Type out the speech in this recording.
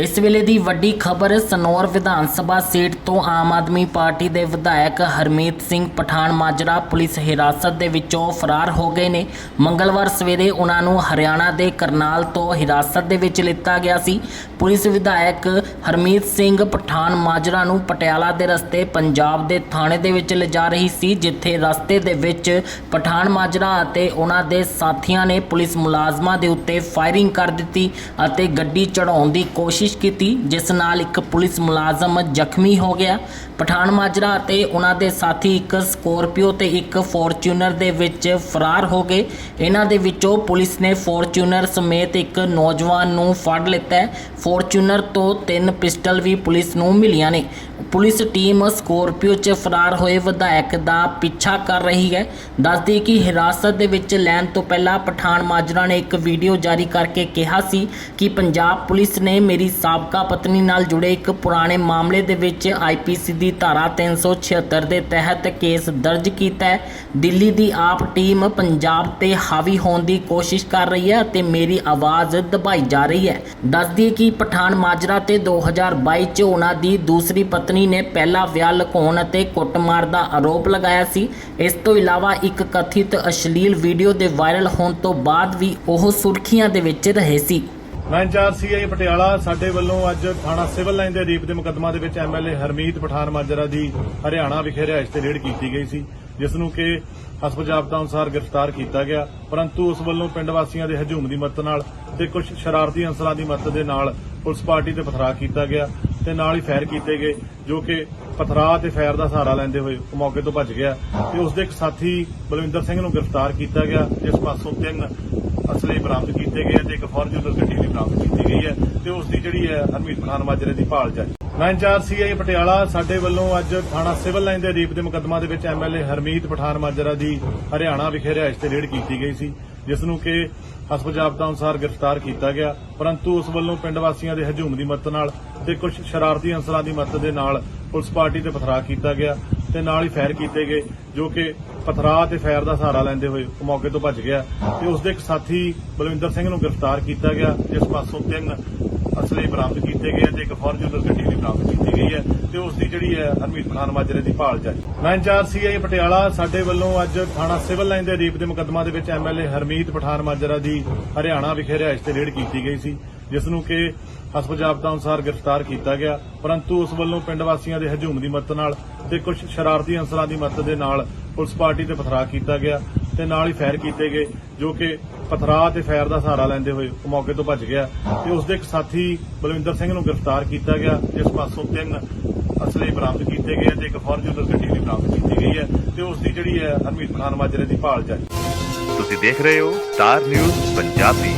ਇਸ ਵੇਲੇ ਦੀ ਵੱਡੀ ਖਬਰ, ਸਨੌਰ ਵਿਧਾਨ ਸਭਾ ਸੀਟ ਤੋਂ ਆਮ ਆਦਮੀ ਪਾਰਟੀ ਦੇ ਵਿਧਾਇਕ ਹਰਮੀਤ ਸਿੰਘ ਪਠਾਨ ਮਾਜਰਾ ਪੁਲਿਸ ਹਿਰਾਸਤ ਦੇ ਵਿੱਚੋਂ ਫਰਾਰ ਹੋ ਗਏ ਨੇ। ਮੰਗਲਵਾਰ ਸਵੇਰੇ ਉਹਨਾਂ ਨੂੰ ਹਰਿਆਣਾ ਦੇ ਕਰਨਾਲ ਤੋਂ ਹਿਰਾਸਤ ਦੇ ਵਿੱਚ ਲਿੱਤਾ ਗਿਆ ਸੀ। ਪੁਲਿਸ ਵਿਧਾਇਕ ਹਰਮੀਤ ਸਿੰਘ ਪਠਾਨ ਮਾਜਰਾ ਨੂੰ ਪਟਿਆਲਾ ਦੇ ਰਸਤੇ ਪੰਜਾਬ ਦੇ ਥਾਣੇ ਦੇ ਵਿੱਚ ਲਿਜਾ ਰਹੀ ਸੀ, ਜਿੱਥੇ ਰਸਤੇ ਦੇ ਵਿੱਚ ਪਠਾਨ ਮਾਜਰਾ ਅਤੇ ਉਹਨਾਂ ਦੇ ਸਾਥੀਆਂ ਨੇ ਪੁਲਿਸ ਮੁਲਾਜ਼ਮਾਂ ਦੇ ਉੱਤੇ ਫਾਇਰਿੰਗ ਕਰ ਦਿੱਤੀ ਅਤੇ ਗੱਡੀ ਚੜਾਉਣ ਦੀ ਕੋਸ਼ਿਸ਼ ਕੀਤੀ, ਜਿਸ ਨਾਲ ਇੱਕ ਪੁਲਿਸ ਮੁਲਾਜ਼ਮ ਜ਼ਖਮੀ ਹੋ ਗਿਆ। ਪਠਾਨ ਮਾਜਰਾ ਅਤੇ ਉਹਨਾਂ ਦੇ ਸਾਥੀ ਇੱਕ ਸਕੋਰਪੀਓ ਤੇ ਇੱਕ ਫੋਰਚੂਨਰ ਦੇ ਵਿੱਚ ਫਰਾਰ ਹੋ ਗਏ। ਇਹਨਾਂ ਦੇ ਵਿੱਚੋਂ ਪੁਲਿਸ ਨੇ ਫੋਰਚੂਨਰ ਸਮੇਤ ਇੱਕ ਨੌਜਵਾਨ ਨੂੰ ਫੜ ਲਿੱਤਾ ਹੈ। ਫੋਰਚੂਨਰ ਤੋਂ ਤਿੰਨ ਪਿਸਟਲ ਵੀ ਪੁਲਿਸ ਨੂੰ ਮਿਲੀਆਂ ਨੇ। ਪੁਲਿਸ ਟੀਮ ਸਕੋਰਪੀਓ 'ਚ ਫਰਾਰ ਹੋਏ ਵਿਧਾਇਕ ਦਾ ਪਿੱਛਾ ਕਰ ਰਹੀ ਹੈ। ਦੱਸਦੀ ਕਿ ਹਿਰਾਸਤ ਦੇ ਵਿੱਚ ਲੈਣ ਤੋਂ ਪਹਿਲਾਂ ਪਠਾਨ ਮਾਜਰਾ ਨੇ ਇੱਕ ਵੀਡੀਓ ਜਾਰੀ ਕਰਕੇ ਕਿਹਾ ਸੀ ਕਿ ਪੰਜਾਬ ਪੁਲਿਸ ਨੇ ਮੇਰੀ ਸਾਬਕਾ ਪਤਨੀ ਨਾਲ ਜੁੜੇ ਇੱਕ ਪੁਰਾਣੇ ਮਾਮਲੇ ਦੇ ਵਿੱਚ ਆਈਪੀਸੀ ਦੀ ਧਾਰਾ 376 ਦੇ ਤਹਿਤ ਕੇਸ ਦਰਜ ਕੀਤਾ ਹੈ। ਦਿੱਲੀ ਦੀ ਆਪ ਟੀਮ ਪੰਜਾਬ ਤੇ ਹਾਵੀ ਹੋਣ ਦੀ ਕੋਸ਼ਿਸ਼ ਕਰ ਰਹੀ ਹੈ ਅਤੇ ਮੇਰੀ ਆਵਾਜ਼ ਦਬਾਈ ਜਾ ਰਹੀ ਹੈ। ਦੱਸਦੀ ਕਿ ਪਠਾਨ ਮਾਜਰਾ ਤੇ 2022 ਚ ਉਹਨਾਂ ਦੀ ਦੂਸਰੀ ਪਤਨੀ ਨੇ ਪਹਿਲਾ ਵਿਆਹ ਲੁਕਾਉਣ ਅਤੇ ਕੁੱਟਮਾਰ ਦਾ ਆਰੋਪ ਲਗਾਇਆ ਸੀ। ਇਸ ਤੋਂ ਇਲਾਵਾ ਇੱਕ ਕਥਿਤ ਅਸ਼ਲੀਲ ਵੀਡੀਓ ਦੇ ਵਾਇਰਲ ਹੋਣ ਤੋਂ ਬਾਅਦ ਵੀ ਉਹ ਸੁਰਖੀਆਂ ਦੇ ਵਿੱਚ ਰਹੇ ਸੀ। ਮੈਂ ਇੰਚਾਰਜ ਸੀਆਈ ਪਟਿਆਲਾ। ਸਾਡੇ ਵੱਲੋਂ ਅੱਜ ਥਾਣਾ ਸਿਵਲ ਲਾਈਨ ਦੇ ਰੀਪ ਦੇ ਮੁਕੱਦਮਾ ਦੇ ਵਿੱਚ ਐਮਐਲਏ ਹਰਮੀਤ ਪਠਾਨ ਮਾਜਰਾ ਦੀ ਹਰਿਆਣਾ ਵਿਖੇ ਰਿਹਾਇਸ਼ ਤੇ ਰੇਡ ਕੀਤੀ ਗਈ ਸੀ, ਜਿਸ ਨੂੰ ਕਿ ਹਸਪ ਅਨੁਸਾਰ ਗ੍ਰਿਫਤਾਰ ਕੀਤਾ ਗਿਆ। ਪਰੰਤੂ ਉਸ ਵੱਲੋਂ ਪਿੰਡ ਵਾਸੀਆਂ ਦੇ ਹਜੂਮ ਦੀ ਮਦਦ ਨਾਲ ਤੇ ਕੁਝ ਸ਼ਰਾਰਤੀ ਅੰਸਰਾਂ ਦੀ ਮਦਦ ਦੇ ਨਾਲ ਪੁਲਿਸ ਪਾਰਟੀ ਤੇ ਪਥਰਾਅ ਕੀਤਾ ਗਿਆ ਤੇ ਨਾਲ ਹੀ ਫਾਇਰ ਕੀਤੇ ਗਏ, ਜੋ ਕਿ ਪਥਰਾਅ ਤੇ ਫਾਇਰ ਦਾ ਸਹਾਰਾ ਲੈਂਦੇ ਹੋਏ ਮੌਕੇ ਤੋਂ ਭੱਜ ਗਿਆ ਤੇ ਉਸ ਦੇ ਇੱਕ ਸਾਥੀ ਬਲਵਿੰਦਰ ਸਿੰਘ ਨੂੰ ਗ੍ਰਿਫਤਾਰ ਕੀਤਾ ਗਿਆ, ਜਿਸ ਪਾਸੋਂ ਤਿੰਨ ਅਸਲੇ ਬਰਾਮਦ ਕੀਤੇ ਗਏ ਤੇ ਇੱਕ ਫੋਰਚੂਨਰ ਗੱਡੀ ਵੀ ਬਰਾਮਦ ਕੀਤੀ ਗਈ ਹੈ ਤੇ ਉਸ ਦੀ ਜਿਹੜੀ ਹੈ ਹਰਮੀਤ ਪਠਾਨ ਮਾਜਰੇ ਦੀ ਭਾਲ ਜਾਰੀ। ਮੈਂ ਇੰਚਾਰਜ ਸੀਆਈ ਪਟਿਆਲਾ, ਸਾਡੇ ਵੱਲੋਂ ਅੱਜ ਥਾਣਾ ਸਿਵਲ ਲਾਈਨ ਦੇ ਰੀਪ ਦੇ ਮੁਕੱਦਮਾ ਦੇ ਵਿੱਚ ਐਮਐਲਏ ਹਰਮੀਤ ਪਠਾਨ ਮਾਜਰਾ ਦੀ ਹਰਿਆਣਾ ਵਿਖੇ ਰਿਹਾਇਸ਼ ਤੇ ਰੇਡ ਕੀਤੀ ਗਈ ਸੀ, ਜਿਸ ਨੂੰ ਕਿ ਹਸਪ ਅਨੁਸਾਰ ਗ੍ਰਿਫਤਾਰ ਕੀਤਾ ਗਿਆ, ਪਰੰਤੂ ਉਸ ਵੱਲੋਂ ਪਿੰਡ ਵਾਸੀਆਂ ਦੇ ਹਜੂਮ ਦੀ ਮਦਦ ਨਾਲ ਤੇ ਕੁਝ ਸ਼ਰਾਰਤੀ ਅੰਸਰਾਂ ਦੀ ਮਦਦ ਦੇ ਨਾਲ ਪੁਲਿਸ ਪਾਰਟੀ ਤੇ ਪਥਰਾਅ ਕੀਤਾ ਗਿਆ। ਤੇ ਨਾਲ ਹੀ ਫਾਇਰ ਕੀਤੇ ਗਏ, ਜੋ ਕਿ ਪਥਰਾਅ ਤੇ ਫਾਇਰ ਦਾ ਸਹਾਰਾ ਲੈਂਦੇ ਹੋਏ ਮੌਕੇ ਤੋਂ ਭੱਜ ਗਿਆ ਤੇ ਉਸ ਦੇ ਇੱਕ ਸਾਥੀ ਬਲਵਿੰਦਰ ਸਿੰਘ ਨੂੰ ਗ੍ਰਿਫਤਾਰ ਕੀਤਾ ਗਿਆ, ਜਿਸ ਪਾਸੋਂ ਤਿੰਨ ਅਸਲੇ ਬਰਾਮਦ ਕੀਤੇ ਗਏ ਤੇ ਇੱਕ ਫੋਰਚੂਨਰ ਗੱਡੀ ਵੀ ਬਰਾਮਦ ਕੀਤੀ ਗਈ ਹੈ ਤੇ ਉਸ ਦੀ ਜਿਹੜੀ ਹੈ ਹਰਮੀਤ ਪਠਾਨ ਮਾਜਰੇ ਦੀ ਭਾਲ ਜਾਰੀ। ਮੈਂ ਇੰਚਾਰਜ ਸੀਆਈ ਪਟਿਆਲਾ, ਸਾਡੇ ਵੱਲੋਂ ਅੱਜ ਥਾਣਾ ਸਿਵਲ ਲਾਈਨ ਦੇ ਰੀਪ ਦੇ ਮੁਕੱਦਮਾ ਦੇ ਵਿੱਚ ਐਮਐਲਏ ਹਰਮੀਤ ਪਠਾਨ ਮਾਜਰਾ ਦੀ ਹਰਿਆਣਾ ਵਿਖੇ ਰਿਹਾਇਸ਼ ਤੇ ਰੇਡ ਕੀਤੀ ਗਈ ਸੀ। ਜਿਸ ਨੂੰ ਕਿ ਹਸਪ ਜਾਬਤਾ ਅਨੁਸਾਰ ਗ੍ਰਿਫਤਾਰ ਕੀਤਾ ਗਿਆ, ਪਰੰਤੂ ਉਸ ਵੱਲੋਂ ਪਿੰਡ ਵਾਸੀਆਂ ਦੇ ਹਜੂਮ ਦੀ ਮਦਦ ਨਾਲ ਤੇ ਕੁਝ ਸ਼ਰਾਰਤੀ ਅੰਸਰਾਂ ਦੀ ਮਦਦ ਦੇ ਨਾਲ ਪੁਲਿਸ ਪਾਰਟੀ ਤੇ ਪਥਰਾ ਕੀਤਾ ਗਿਆ ਤੇ ਨਾਲ ਹੀ ਫਾਇਰ ਕੀਤੇ ਗਏ, ਜੋ ਕਿ ਪਥਰਾਅ ਤੇ ਫਾਇਰ ਦਾ ਸਹਾਰਾ ਲੈਂਦੇ ਹੋਏ ਮੌਕੇ ਤੋਂ ਭੱਜ ਗਿਆ ਤੇ ਉਸ ਦੇ ਇੱਕ ਸਾਥੀ ਬਲਵਿੰਦਰ ਸਿੰਘ ਨੂੰ ਗ੍ਰਿਫਤਾਰ ਕੀਤਾ ਗਿਆ, ਜਿਸ ਪਾਸੋਂ ਤਿੰਨ ਅਸਲੇ ਬਰਾਮਦ ਕੀਤੇ ਗਏ ਤੇ ਇੱਕ ਫੋਰਚੂਨਰ ਗੱਡੀ ਵੀ ਬਰਾਮਦ ਕੀਤੀ ਗਈ ਹੈ ਤੇ ਉਸ ਦੀ ਜਿਹੜੀ ਹੈ ਹਰਮੀਤ ਖਾਨ ਮਾਜਰੇ ਦੀ ਭਾਲ ਜਾਰੀ। ਤੁਸੀਂ ਦੇਖ ਰਹੇ ਹੋ ਸਟਾਰ ਨਿਊਜ਼ ਪੰਜਾਬੀ।